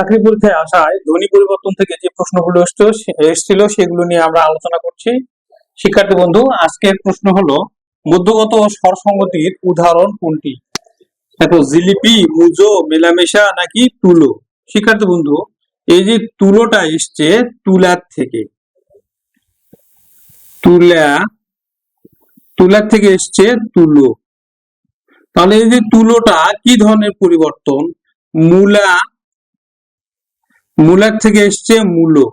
চাকরি পরীক্ষায় আসায় ধ্বনি পরিবর্তন থেকে যে প্রশ্নগুলো এসেছিল সেগুলো নিয়ে আমরা আলোচনা করছি। শিক্ষার্থী বন্ধু, আজকের প্রশ্ন হলো মধ্যগত ও স্বরসঙ্গতির উদাহরণ কোনটি? দেখো, জিলিপি, মুজো, মেলামেশা নাকি তুলো? শিক্ষার্থী বন্ধু, এই যে তুলোটা এসছে তুলার থেকে, তুলা, তুলার থেকে এসছে তুলো। তাহলে এই যে তুলোটা কি ধরনের পরিবর্তন? মূলা মূলার থেকে এসছে মূলো।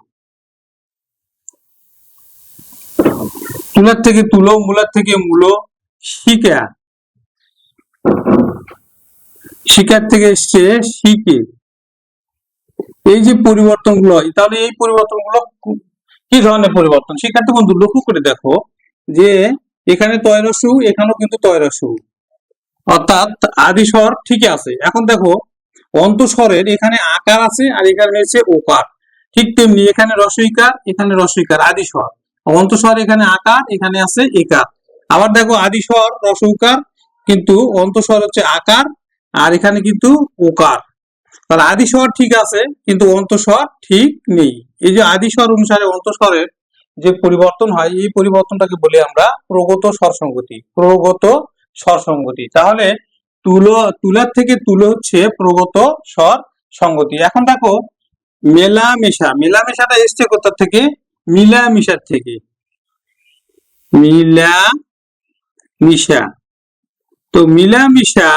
তুলার থেকে তুলো, মূলার থেকে মূলো, শিকা। শিকার থেকে এসছে শিকে। এই যে পরিবর্তনগুলো, তাহলে এই পরিবর্তনগুলো কু- কি ধরনের পরিবর্তন? শিক্ষার্থী বন্ধু, লক্ষ্য করে দেখো যে এখানে তয়রসু এখানেও কিন্তু তয়রসু অর্থাৎ আদি স্বর ঠিকই আছে। এখন দেখো অন্তঃস্বরের এখানে আকার আছে আর এখানে রয়েছে ওকার। ঠিক তেমনি এখানে রসইকার এখানে রসইকার আদি স্বর অন্তঃস্বর এখানে আকার, এখানে আছে একার। আবার দেখো আদি স্বর রসৌকার কিন্তু অন্তঃস্বর হচ্ছে আকার আর এখানে কিন্তু ওকার। তাহলে আদি স্বর ঠিক আছে, কিন্তু অন্তঃস্বর ঠিক নেই। এই যে আদি স্বর অনুসারে অন্তঃস্বরের যে পরিবর্তন হয়, এই পরিবর্তনটাকে বলি আমরা প্রগত স্বরসঙ্গতি প্রগত স্বরসঙ্গতি তাহলে তুলো, তুলার থেকে তুলো হচ্ছে প্রগত স্বর সঙ্গতি। এখন দেখো, মেলামেশা, মেলামেশাটা এসছে কোথা থেকে? মিলামিশার থেকে। মিলা মিশা তো মিলামিশা,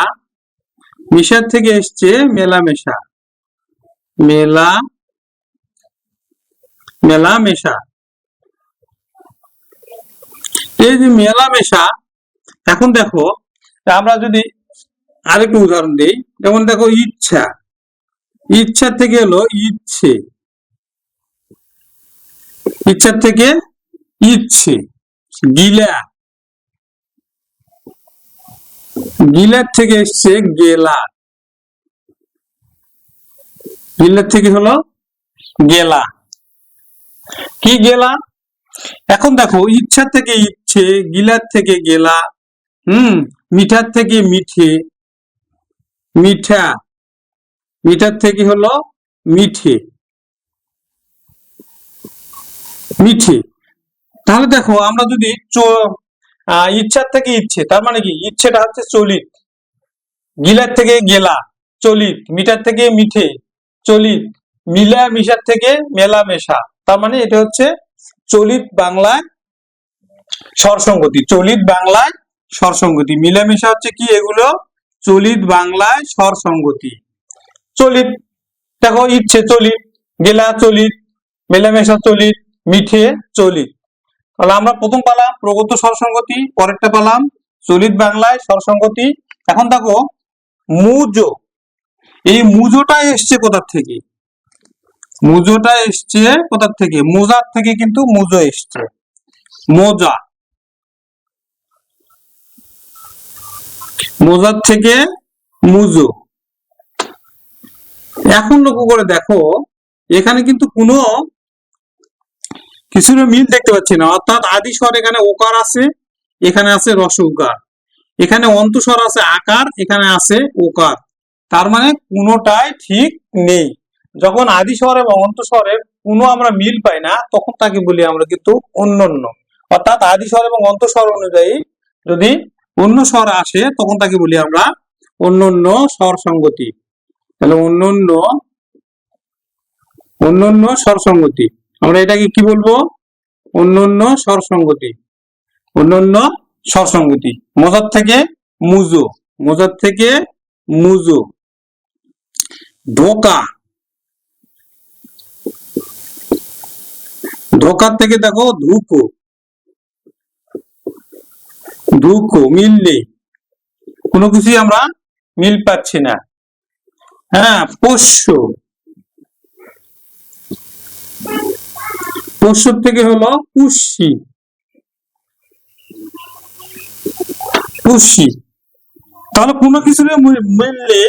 মিশার থেকে এসছে মেলামেশা। মেলা, মেলামেশা। এই যে মেলামেশা, এখন দেখো, আমরা যদি আরেকটু উদাহরণ দিই। যেমন দেখো, ইচ্ছা। ইচ্ছা থেকে হলো ইচ্ছে। ইচ্ছার থেকে ইচ্ছে। গিলা। গিলার থেকে এসছে গেলা। গিলার থেকে হলো গেলা। কি গেলা? এখন দেখো, ইচ্ছা থেকে ইচ্ছে, গিলার থেকে গেলা, হুম, মিঠার থেকে মিঠে মিঠা। মিঠার থেকে হলো মিঠে। মিঠে। তাহলে দেখো, আমরা যদি ইচ্ছার থেকে ইচ্ছে, তার মানে কি? ইচ্ছেটা হচ্ছে চলিত। গিলার থেকে গেলা, চলিত। মিঠার থেকে মিঠে, চলিত। মিলা মিশার থেকে মেলা মেশা তার মানে এটা হচ্ছে চলিত বাংলায় স্বরসঙ্গতি, চলিত বাংলায় স্বরসঙ্গতি। মিলামেশা হচ্ছে কি? এগুলো চলিত বাংলায় স্বর স্বরসঙ্গতি। চলিত, দেখো, ইচ্ছে চলিত, গেলা চলিত, মেলামেশা চলিত, মিঠে চলিত। তাহলে আমরা প্রথম পালাম প্রগত স্বরসঙ্গতি, পরেরটা পালাম চলিত বাংলায় স্বরসঙ্গতি। এখন দেখো, মুজো। এই মুজোটা এসছে কোথার থেকে? মুজোটা এসছে কোথার থেকে? মোজার থেকে কিন্তু মুজো এসছে। মোজা। মোজার থেকে মুজো। এখন লক্ষ্য করে দেখো, এখানে কিন্তু কোনো কিছুর মিল দেখতে পাচ্ছি না। অর্থাৎ আদি স্বর এখানে ওকার আছে, এখানে আছে রস উকার। এখানে অন্তঃস্বর আছে আকার, এখানে আছে ওকার। তার মানে কোনোটাই ঠিক নেই। যখন আদি স্বর এবং অন্তঃস্বরের কোনো আমরা মিল পাই না, তখন তাকে বলি আমরা কিন্তু অন্যান্য অর্থাৎ আদি স্বর এবং অন্তঃস্বর অনুযায়ী যদি অন্য স্বর আসে, তখন তাকে বলি আমরা অন্যান্য স্বর সঙ্গতি। তাহলে অন্যান্য অন্যান্য স্বর সঙ্গতি। আমরা এটাকে কি বলব? অন্যান্য স্বর সঙ্গতি। অন্যান্য স্বর সঙ্গতি। মজার থেকে মুজো। মজার থেকে মুজো। ধোকা। ধোকার থেকে দেখো ধুকো। ধুকো মিল নেই কোনো কিছুই আমরা মিল পাচ্ছি না। হ্যাঁ পোষ্য। পোষ্য থেকে হলো পুষ্যি পুষ্যি তাহলে কোনো কিছুর মিললে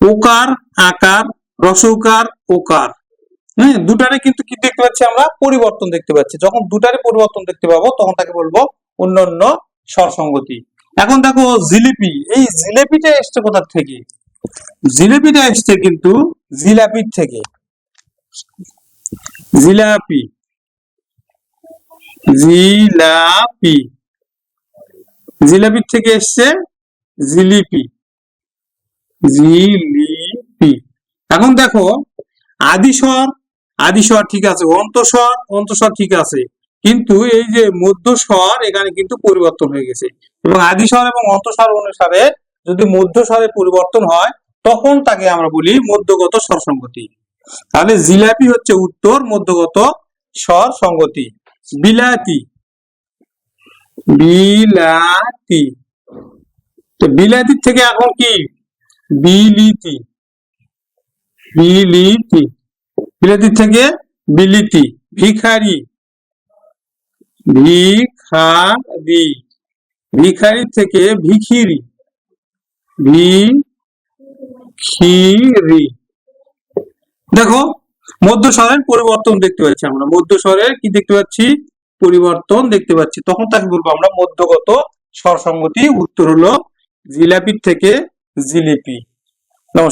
ওকার আকার, রসৌকার ওকার হ্যাঁ দুটারে কিন্তু কি দেখতে পাচ্ছি আমরা? পরিবর্তন দেখতে পাচ্ছি। যখন দুটারে পরিবর্তন দেখতে পাবো, তখন তাকে বলব অন্যান্য স্বরসঙ্গতি। এখন দেখো জিলিপি, এই জিলিপিটা এসছে কোথার থেকে? জিলেপিটা এসছে কিন্তু জিলাপির থেকে। জিলাপি। জিলাপি। জিলাপির থেকে এসছে জিলিপি। জিলিপি। এখন দেখো আদিস্বর আদিস্বর ঠিক আছে অন্তস্বর অন্তস্বর ঠিক আছে। কিন্তু এই যে মধ্য স্বর, এখানে কিন্তু পরিবর্তন হয়ে গেছে। এবং আদিস্বর এবং অন্তস্বর অনুসারে যদি মধ্য স্বরে পরিবর্তন হয়, তখন তাকে আমরা বলি মধ্যগত স্বর সংগতি তাহলে জিলাপি হচ্ছে উত্তর, মধ্যগত স্বর সংগতি বিলাতি। বিলাতি। তো বিলাতির থেকে এখন কি? বিলিতি। বিলিতি। বিলাতির থেকে বিলিতি। ভিখারি। ভিখারি। ভিখারির থেকে ভিখিরি। ভিখিরি। দেখো, মধ্যস্বরের পরিবর্তন দেখতে পাচ্ছি আমরা। মধ্যস্বরের কি দেখতে পাচ্ছি? পরিবর্তন দেখতে পাচ্ছি। তখন তাকে বলব আমরা মধ্যগত স্বর সংগতি উত্তর হলো জিলাপির থেকে জিলিপি।